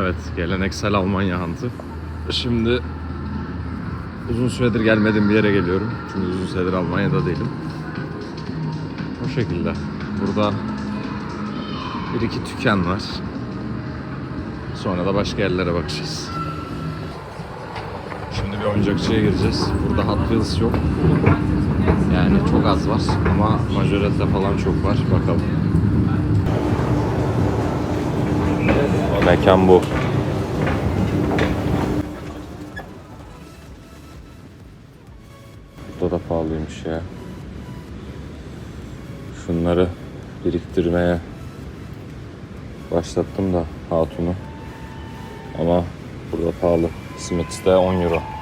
Evet, geleneksel Almanya hantı. Şimdi uzun süredir gelmediğim bir yere geliyorum. Çünkü uzun süredir Almanya'da değilim. O şekilde. Burada bir iki dükkan var. Sonra da başka yerlere bakacağız. Şimdi bir oyuncakçıya gireceğiz. Burada Hot Wheels yok. Yani çok az var ama Majorette falan çok var. Bakalım. Mekan bu. Burada da pahalıymış ya. Şunları biriktirmeye başlattım da hatunu. Ama burada pahalı. Smith'te 10 euro.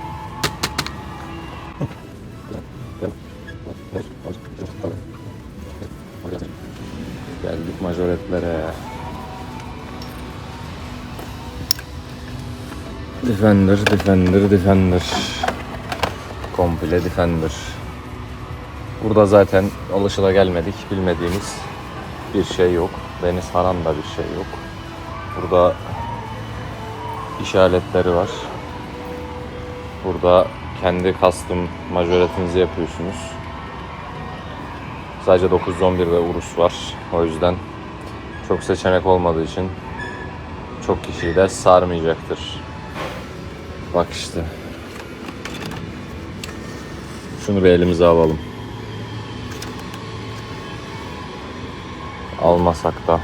Defender, Defender, Defender. Komple Defender. Burada zaten alışıla gelmedik. Bilmediğimiz bir şey yok. Beni saran da bir şey yok. Burada işaretleri var. Burada kendi custom majoretinizi yapıyorsunuz. Sadece 911 ve Urus var. O yüzden çok seçenek olmadığı için çok kişiyi de sarmayacaktır. Bak işte. Şunu bir elimize alalım. Almasak da.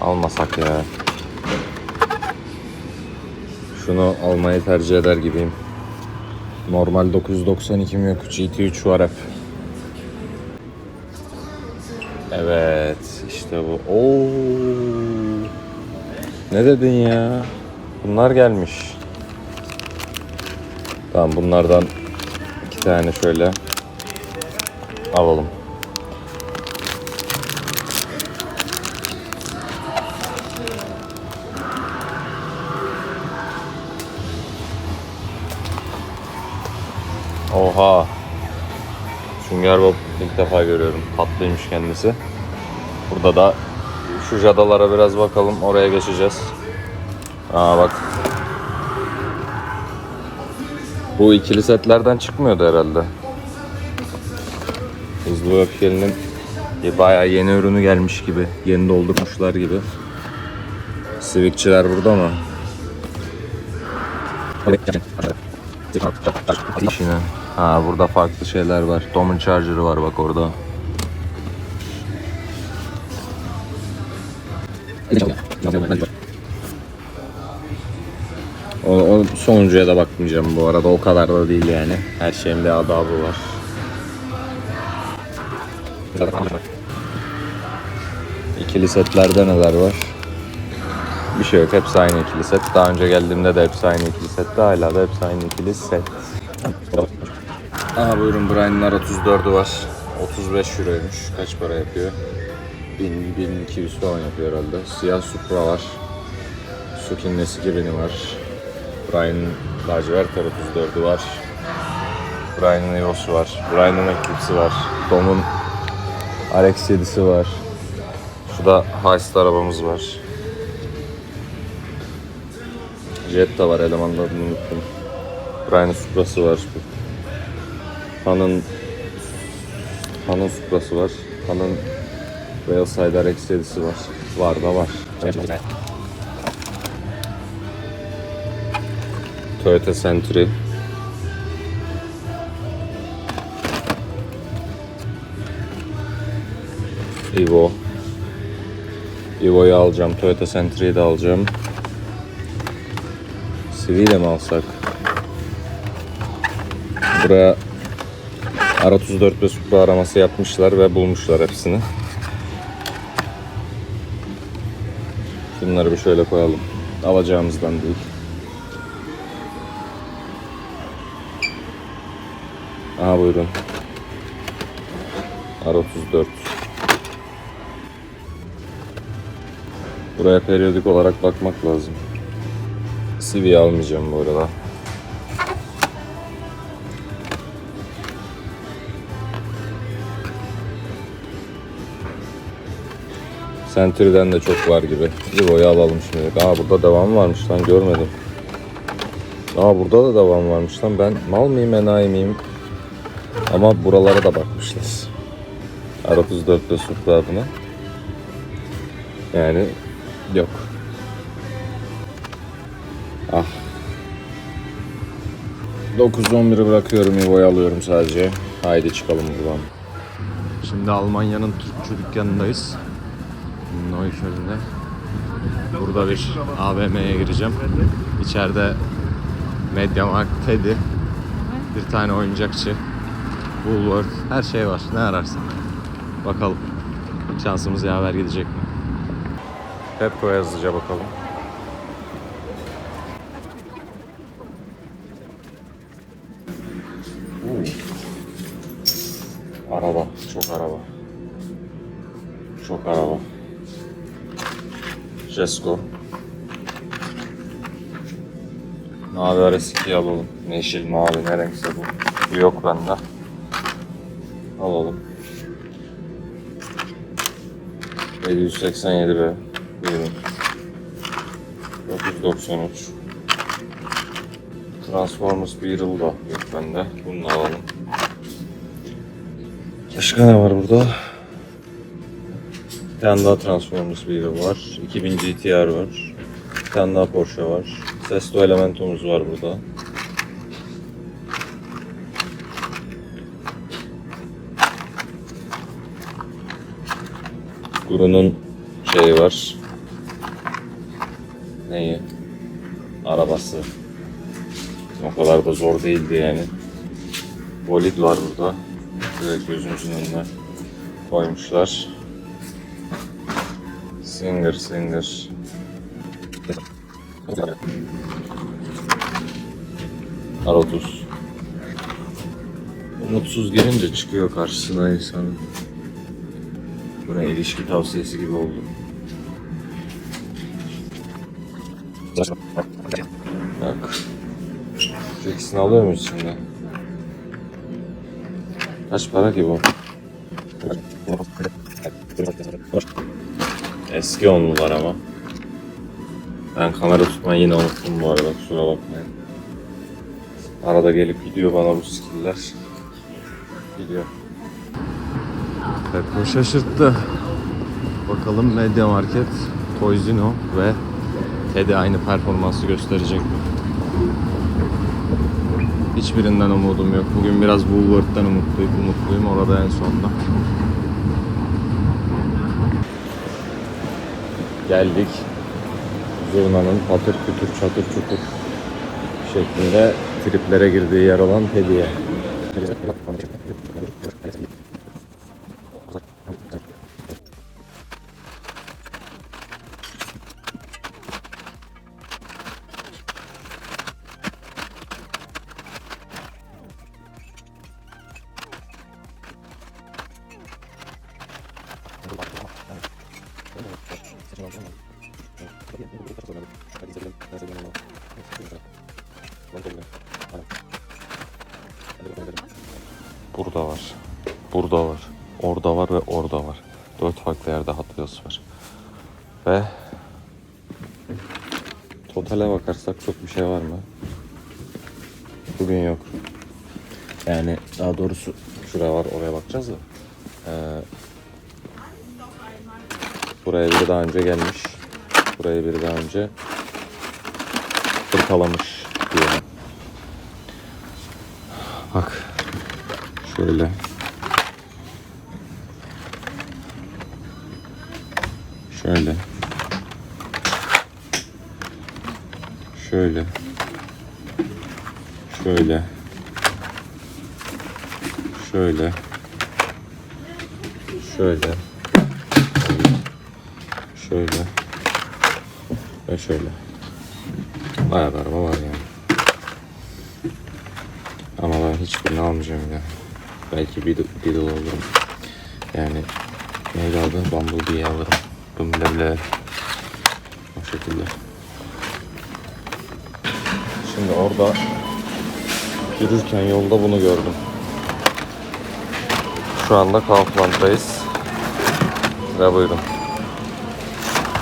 Almasak ya. Şunu almayı tercih eder gibiyim. Normal 992 mi yok GT3 var hep. Evet işte bu. Oo. Ne dedin ya? Bunlar gelmiş. Tamam bunlardan iki tane şöyle alalım. Oha. Sünger Bob ilk defa görüyorum. Tatlıymış kendisi. Burada da şu jadalara biraz bakalım. Oraya geçeceğiz. Aa bak. Bu ikili setlerden çıkmıyordu herhalde. Hızlı Öfkeli'nin bayağı yeni ürünü gelmiş gibi. Yeni doldurmuşlar gibi. Civic'çiler burada mı? İşine. Ha burada farklı şeyler var. Dom'un Charger'ı var bak orada. O, o sonuncuya da bakmayacağım bu arada. O kadar da değil yani. Her şeyin bir adabı var. İkili setlerde neler var? Bir şey yok. Hepsi aynı ikili set. Daha önce geldiğimde de hepsi aynı ikili setti. Hala da hepsi aynı ikili set. Aha buyurun Brian'ın R34'ü var. 35 euroymuş. Kaç para yapıyor? 1000, 1200 falan yapıyor herhalde. Siyah Supra var. Eski birini var. Brian'ın lacivert R34'ü var. Brian'ın Eos'u var. Brian'ın Eclipse'i var. Dom'un RX 7'si var. Şurada Heist arabamız var. Jetta var elemanlarını unuttum. Brian'ın Supra'sı var. Han'ın Han'ın Supra'sı var. Han'ın Railside RX 7'si var. Var da var. Toyota Century. Evo. Evo'yu alacağım. Toyota Century'yi de alacağım. De mi alsak? Buraya R34 ve Supra araması yapmışlar ve bulmuşlar hepsini. Bunları bir şöyle koyalım. Alacağımızdan değil. Aha buyurun. R34. Buraya periyodik olarak bakmak lazım. CV almayacağım bu arada. Century'den de çok var gibi. Boya alalım şimdi. Aa burada devam varmış lan görmedim. Aa burada da devam varmış lan. Ben mal mıyım enayi miyim? Ama buralara da bakmışlar. R34'te Supra adına. Yani yok. Ah. 9-11'i bırakıyorum Evo'yu alıyorum sadece. Haydi çıkalım buradan. Şimdi Almanya'nın Türkçü dükkanındayız. Neukölln'de. Burada bir AVM'ye gireceğim. İçeride Mediamarkt, Teddy, bir tane oyuncakçı, Woolworth, her şey var. Ne ararsan. Bakalım. Şansımız yaver gidecek mi? Pepco'ya hızlıca bakalım. Araba, çok araba. Çok araba. Jesko. Mavi RS2 alalım. Yeşil, mavi ne renkse. Bu yok bende. Alalım. 787 B. Buyurun. 993. Transformers Beetle da yok bende. Bunu alalım. Başka ne var burada? Bir tane daha Transformers Beetle var. 2000 GTR var. Bir tane daha Porsche var. Sesto Elemento'muz var burada. Guru'nun şeyi var. Neyi? Arabası. O kadar da zor değildi yani. Bolid var burada. Direkt gözümüzün önüne koymuşlar. Singer, singer. R30. Umutsuz gelince çıkıyor karşısına insanın. Bu ne ilişki tavsiyesi gibi oldu. Bak. Şu alıyor muyuz şimdi? Kaç para ki bu? Eski onlular ama. Ben kamera tutmayı yine unuttum bu arada kusura bakmayın. Arada gelip gidiyor bana bu skiller. Gidiyor. Pepco şaşırttı. Bakalım Media Market, Toysino ve Teddy aynı performansı gösterecek mi? Hiçbirinden umudum yok. Bugün biraz Woolworth'tan umutluyum, umutluyum. Orada en sonunda. Geldik. Zurna'nın patır kütür çatır çukur şeklinde triplere girdiği yer olan Teddy'ye. Burada var. Burada var. Orada var ve orada var. Dört farklı yerde Hot var. Ve totale bakarsak çok bir şey var mı? Bugün yok. Yani daha doğrusu şuraya var oraya bakacağız da. Ee, buraya biri daha önce gelmiş. Buraya biri daha önce hırpalamış diyelim. Bak şöyle. Şöyle. Şöyle. Şöyle. Şöyle. Şöyle. Şöyle. Ve şöyle. Bayağı bir araba var yani. Ama ben hiçbirini almayacağım ya. Belki bir Beetle alırım. Yani neydi adı? Bumblebee'yi alırım. Bumblebee. O şekilde. Şimdi orada yürürken yolda bunu gördüm. Şu anda Kaufland'dayız. Ve buyurun.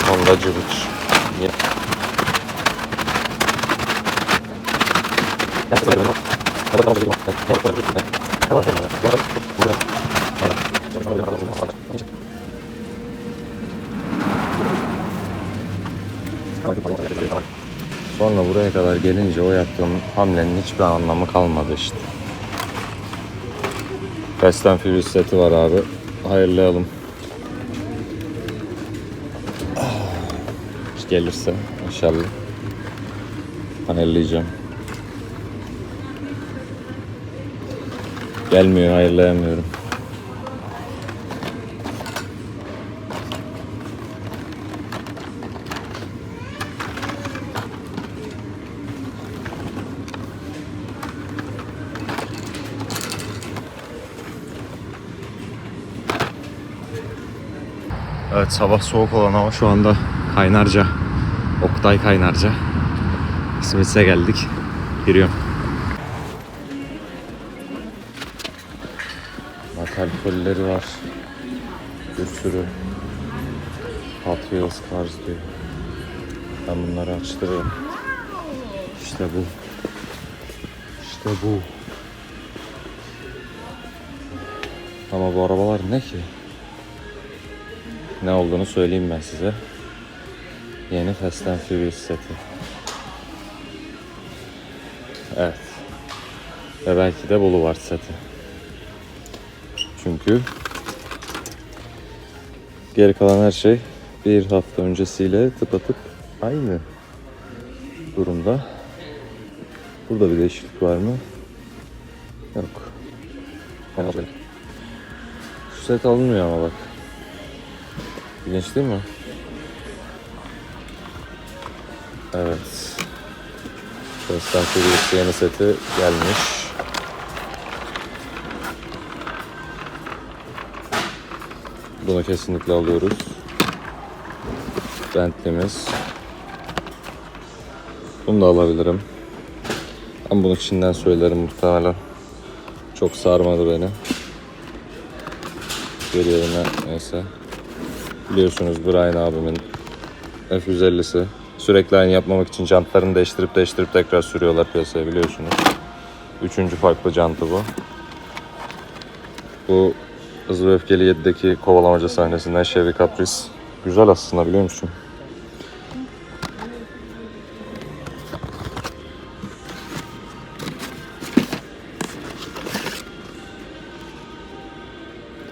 Honda cıvıç. Yine- Sonra buraya kadar gelince o yaptığım hamlenin hiçbir anlamı kalmadı işte. Fast and seti var abi. Hayırlayalım. Hiç gelirse inşallah. Hayırlayacağım. Gelmiyor, hayırlayamıyorum. Evet sabah soğuk olan hava şu anda Kaynarca. Oktay Kaynarca. Smith'e geldik. Giriyorum. Metal kolileri var. Bir sürü Hot Wheels Cars diyor. Ben bunları açtırırım. İşte bu. İşte bu. Ama bu arabalar ne ki? Ne olduğunu söyleyeyim ben size. Yeni Fast and Furious seti. Evet. Ve belki de Boulevard seti. Çünkü geri kalan her şey bir hafta öncesiyle tıpatıp aynı durumda. Burada bir değişiklik var mı? Yok. Şu set alınmıyor ama bak. İlginç değil mi? Evet. Furious yeni seti gelmiş. Bunu kesinlikle alıyoruz. Bentley'miz. Bunu da alabilirim. Ben bunu Çin'den söylerim muhtemelen. Çok sarmadı beni. Bir yerine neyse. Biliyorsunuz Brian abimin F150'si. Sürekli aynı yapmamak için jantlarını değiştirip değiştirip tekrar sürüyorlar piyasaya biliyorsunuz. Üçüncü farklı jantı bu. Bu Hızlı ve Öfkeli 7'deki kovalamaca sahnesinden Chevy Caprice. Güzel aslında biliyor musun?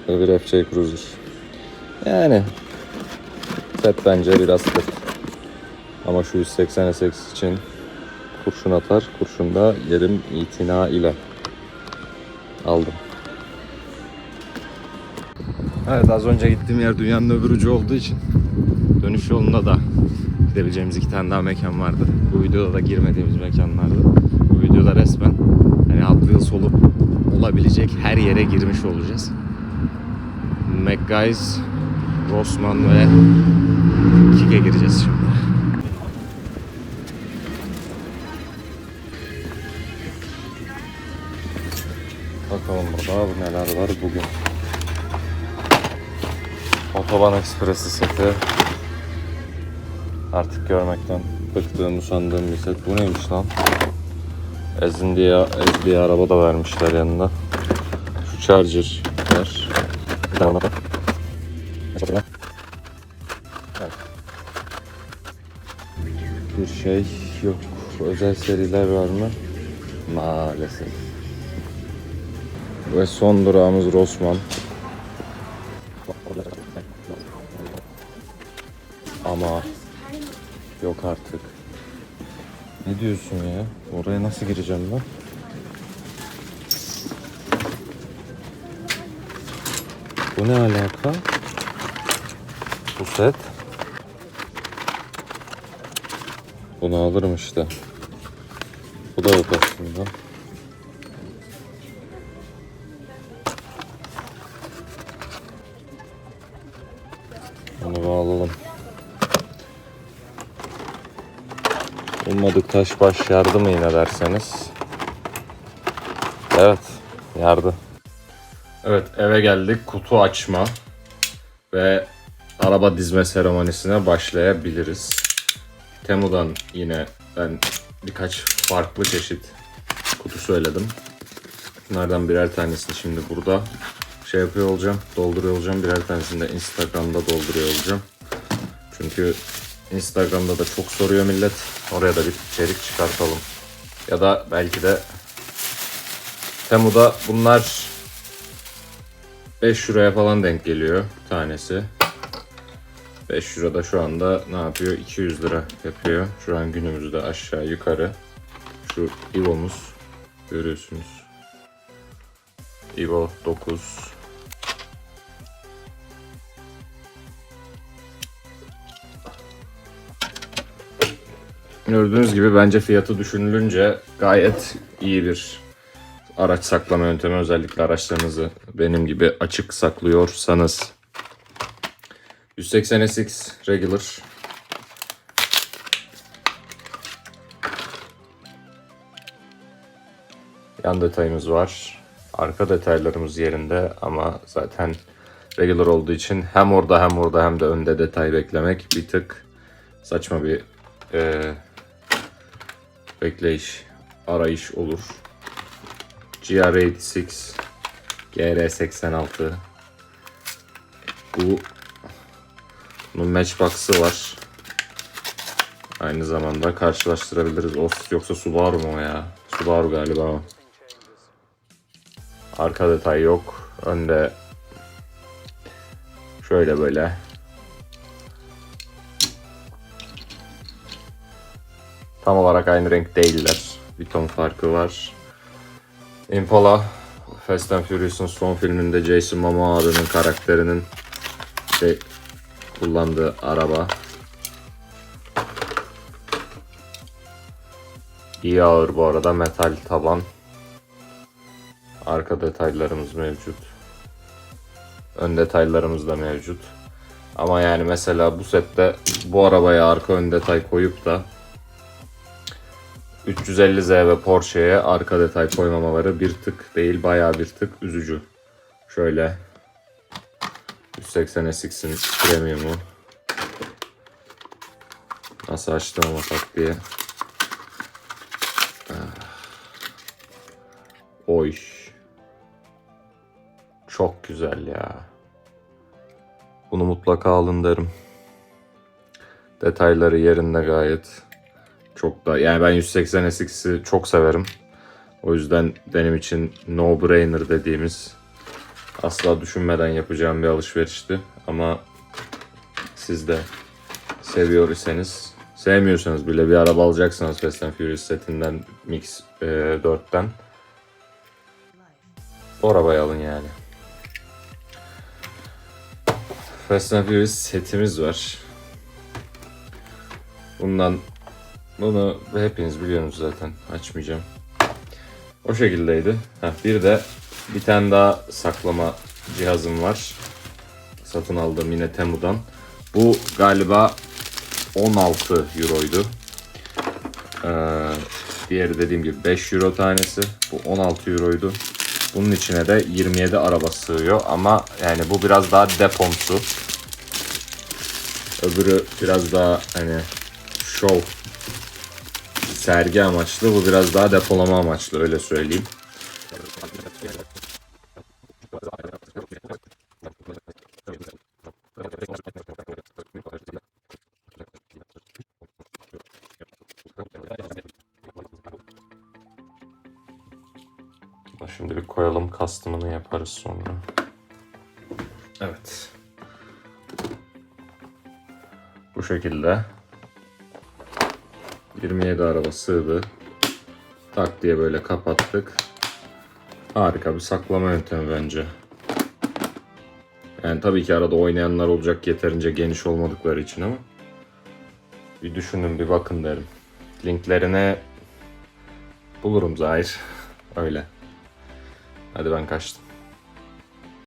Bir FC Cruiser. Yani set bence biraz tırt. Ama şu 180 SX için kurşun atar. Kurşun da yerim itina ile aldım. Evet az önce gittiğim yer dünyanın öbür ucu olduğu için dönüş yolunda da gidebileceğimiz iki tane daha mekan vardı. Bu videoda da girmediğimiz mekanlardı. Bu videoda resmen hani Hot Wheels olup olabilecek her yere girmiş olacağız. McGuys, Rossmann ve Kik'e gireceğiz şimdi. Bakalım burada neler var bugün. Otoban Ekspresi seti. Artık görmekten bıktığım, usandığım bir set. Bu neymiş lan? Ezin diye, Ez diye araba da vermişler yanında. Şu charger var. Lan? Evet. Bir şey yok. Özel seriler var mı? Maalesef. Ve son durağımız Rossmann. Ama yok artık. Ne diyorsun ya? Oraya nasıl gireceğim ben? Bu ne alaka? Bu set. Bunu alırım işte. Bu da yok aslında. Ummadık taş baş yardı mı yine derseniz. Evet, yardı. Evet, eve geldik. Kutu açma ve araba dizme seremonisine başlayabiliriz. Temu'dan yine ben birkaç farklı çeşit kutu söyledim. Bunlardan birer tanesini şimdi burada şey yapıyor olacağım, dolduruyor olacağım. Birer tanesini de Instagram'da dolduruyor olacağım. Çünkü Instagram'da da çok soruyor millet. Oraya da bir içerik çıkartalım. Ya da belki de Temu'da bunlar 5 euroya falan denk geliyor tanesi. 5 euro da şu anda ne yapıyor? 200 lira yapıyor. Şu an günümüzde aşağı yukarı. Şu Evo'muz görüyorsunuz. Evo 9 Gördüğünüz gibi bence fiyatı düşünülünce gayet iyi bir araç saklama yöntemi. Özellikle araçlarınızı benim gibi açık saklıyorsanız. 180 SX Regular. Yan detayımız var. Arka detaylarımız yerinde ama zaten regular olduğu için hem orada hem orada hem de önde detay beklemek bir tık saçma bir eee, bekleyiş, arayış olur. GR86 GR86 bu bunun matchbox'ı var. Aynı zamanda karşılaştırabiliriz. Of yoksa Subaru mu ya? Subaru galiba. Arka detay yok. Önde şöyle böyle. Tam olarak aynı renk değiller. Bir ton farkı var. Impala Fast and Furious'un son filminde Jason Momoa'nın karakterinin şey, kullandığı araba. İyi ağır bu arada metal taban. Arka detaylarımız mevcut. Ön detaylarımız da mevcut. Ama yani mesela bu sette bu arabaya arka ön detay koyup da 350Z ve Porsche'ye arka detay koymamaları bir tık değil bayağı bir tık üzücü. Şöyle 180 SX'in premium'u nasıl açtım ama tak diye. Ah. Oy. Çok güzel ya. Bunu mutlaka alın derim. Detayları yerinde gayet. Çok da yani ben 180 SX'i çok severim. O yüzden benim için no brainer dediğimiz asla düşünmeden yapacağım bir alışverişti. Ama siz de seviyor iseniz sevmiyorsanız bile bir araba alacaksanız Fast and Furious setinden Mix e, 4'ten o arabayı alın yani. Fast and Furious setimiz var. Bundan bunu hepiniz biliyorsunuz zaten. Açmayacağım. O şekildeydi. Heh, bir de bir tane daha saklama cihazım var. Satın aldığım yine Temu'dan. Bu galiba 16 euroydu. Ee, diğeri dediğim gibi 5 euro tanesi. Bu 16 euroydu. Bunun içine de 27 araba sığıyor ama yani bu biraz daha depomsu. Öbürü biraz daha hani show sergi amaçlı. Bu biraz daha depolama amaçlı öyle söyleyeyim. Şimdi bir koyalım custom'ını yaparız sonra. Evet. Bu şekilde 27 araba sığdı. Tak diye böyle kapattık. Harika bir saklama yöntemi bence. Yani tabii ki arada oynayanlar olacak yeterince geniş olmadıkları için ama bir düşünün bir bakın derim. Linklerini bulurum zahir. Öyle. Hadi ben kaçtım.